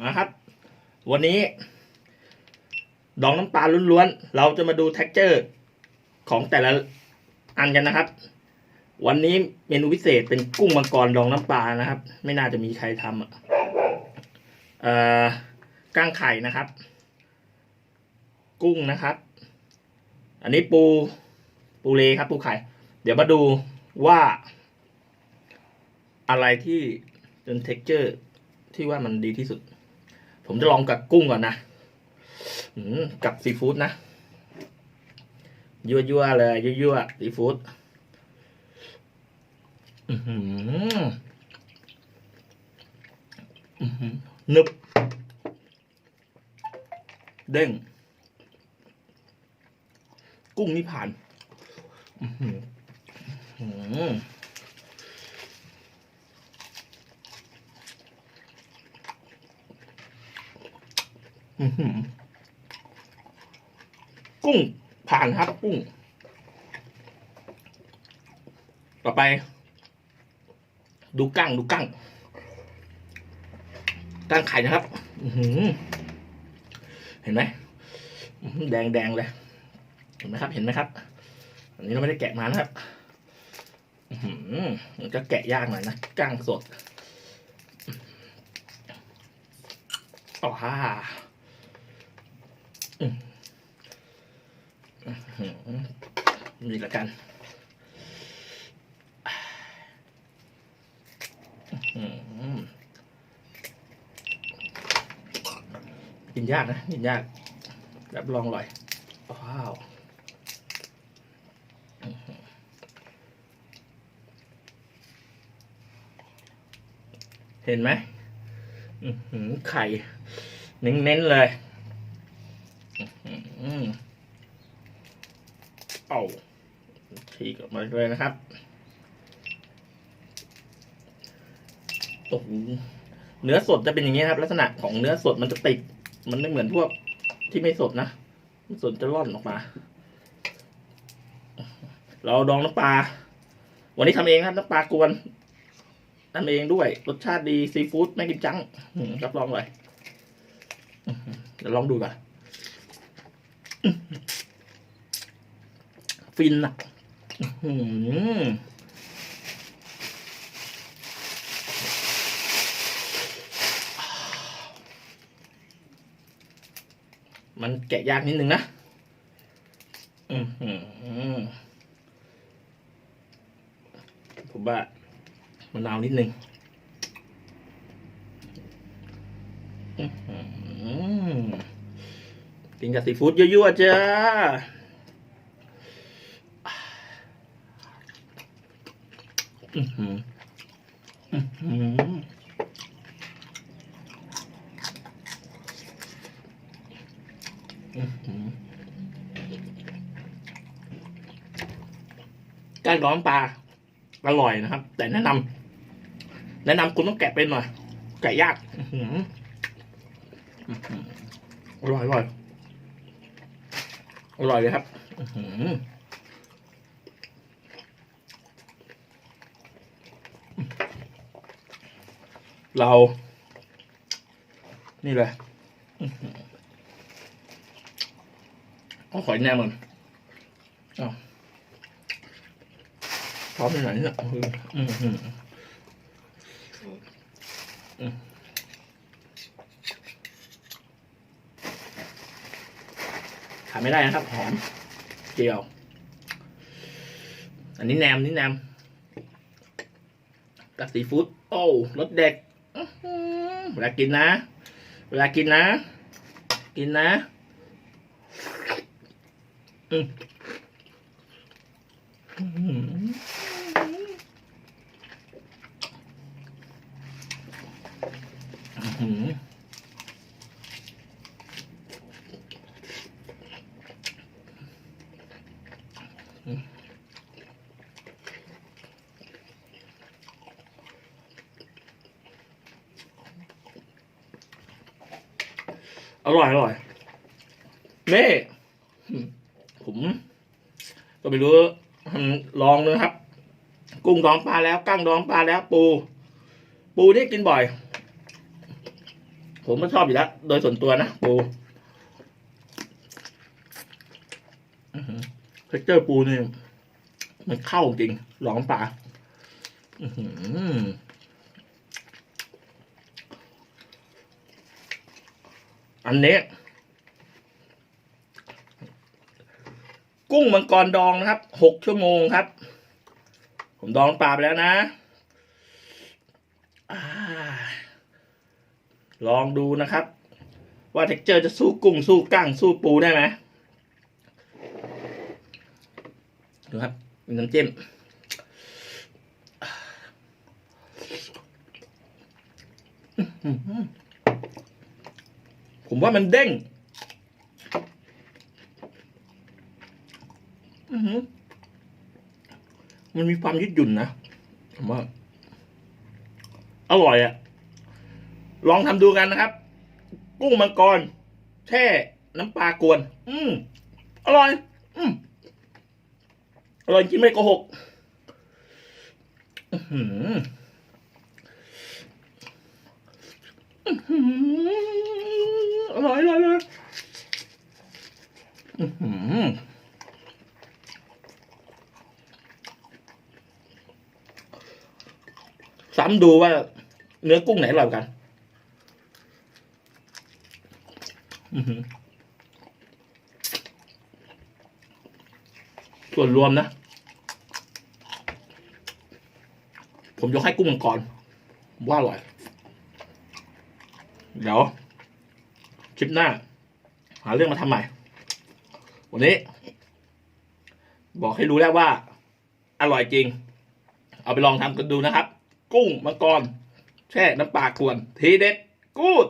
มาครับ วันนี้ ดองน้ำปลาล้วนๆ เราจะมาดู t e x t อร์ของแต่ละอันกันนะครับ วันนี้เมนูพิเศษเป็นกุ้งมังกรดองน้ำปลานะครับ ไม่น่าจะมีใครทำอะก้างไข่นะครับ กุ้งนะครับ อันนี้ปู ปูเลครับ ปูไข่ เดี๋ยวมาดูว่า อะไรที่เป็น t e x t อร์ที่ว่ามันดีที่สุด ผมจะลองกับกุ้งก่อนนะกับซีฟู้ดนะ ยั่วๆเลย ยั่วๆซีฟู้ดอื้อหืออื้อหือนึบ เด้ง กุ้งนี่ผ่าน อื้อหืออื้อหือ อื้อหือ กุ้งผ่านครับกุ้ง ต่อไป ดูกั้งดูกั้งกั้งไข่นะครับเห็นไหมแดงแดงเลย เห็นไหมครับ เห็นไหมครับ อันนี้เราไม่ได้แกะมานะครับมันก็แกะยากหน่อยนะกั้งสดอ๋อฮ่า นี่ละกันกินยากนะกินยากรับรองอร่อยว้าวอื้อหือเห็นไหมไข่เน้นๆเลย อืมเอาฉีกออกมาเลยนะครับโอ้โหเนื้อสดจะเป็นอย่างนี้ครับ ลักษณะของเนื้อสดมันจะติด มันไม่เหมือนพวกที่ไม่สดนะสดจะร่อนออกมา เราดองน้ำปลา วันนี้ทำเองครับน้ำปลากวนทำเองด้วย รสชาติดีซีฟู้ดไม่กินจังรับรองเลยเดี๋ยวลองดูก่อน ฟินอะหือมันแกะยากนิดนึงนะอือหือผมว่ามะนาวนิดนึงอื้อหือ กินกับซีฟู้ดยั่วๆจ้าอือหืออือหืออื้อหือการร้อนปลาอร่อยนะครับ แต่แนะนำแนะนำคุณต้องแกะเป็นหน่อย แกะยากอือหืออือหืออร่อยอร่อย อร่อยเลยครับเรา นี่เลยอื้อหือเอาขอยแนมมันเอาพร้อมที่ไหนเนี่ยอื้อหืออื้อหืออืมขาด ไม่ได้นะครับหอมเจียว อันนี้แหนมนี่แหนมกับซีฟู้ดโอ้รสเด็ดอื้อหือเวลากินนะ เวลากินนะ กินนะอืมอื้อหืออื้อหือ อร่อยอร่อยเม่ผมก็ไม่รู้ลองนะครับ กุ้งดองปลาแล้วกั้งดองปลาแล้ว ปู ปูนี่กินบ่อย ผมก็ชอบอยู่แล้ว โดยส่วนตัวนะปู เทคเจอร์ปูนี่มันเข้าจริง หลองปลาอันนี้ กุ้งมังกรดองนะครับ หกชั่วโมงครับ ผมดองปลาไปแล้วนะอลองดูนะครับ ว่าเท็กเจอร์จะสู้กุ้งสู้กั้งสู้ปูได้ไหม ดูครับมีน้ำจิ้มผมว่ามันเด้งมันมีความยืดหยุ่นนะผมว่า อร่อยอะลองทำดูกันนะครับ กุ้งมังกร แช่น้ำปลากวน อืมอร่อย อืม อร่อยจริงไม่โกหกอือหืออื้อหืออร่อยอร่อยเลยอือหือซ้ำดูว่า เนื้อกุ้งไหนอร่อยกัน อือหือ ส่วนรวมนะ ผมยกให้กุ้งมังกรว่าอร่อย เดี๋ยวคลิปหน้า หาเรื่องมาทำใหม่ วันนี้ บอกให้รู้แล้วว่า อร่อยจริง เอาไปลองทำกันดูนะครับ กุ้งมังกรแช่น้ำปลากวนทีเด็ดกูด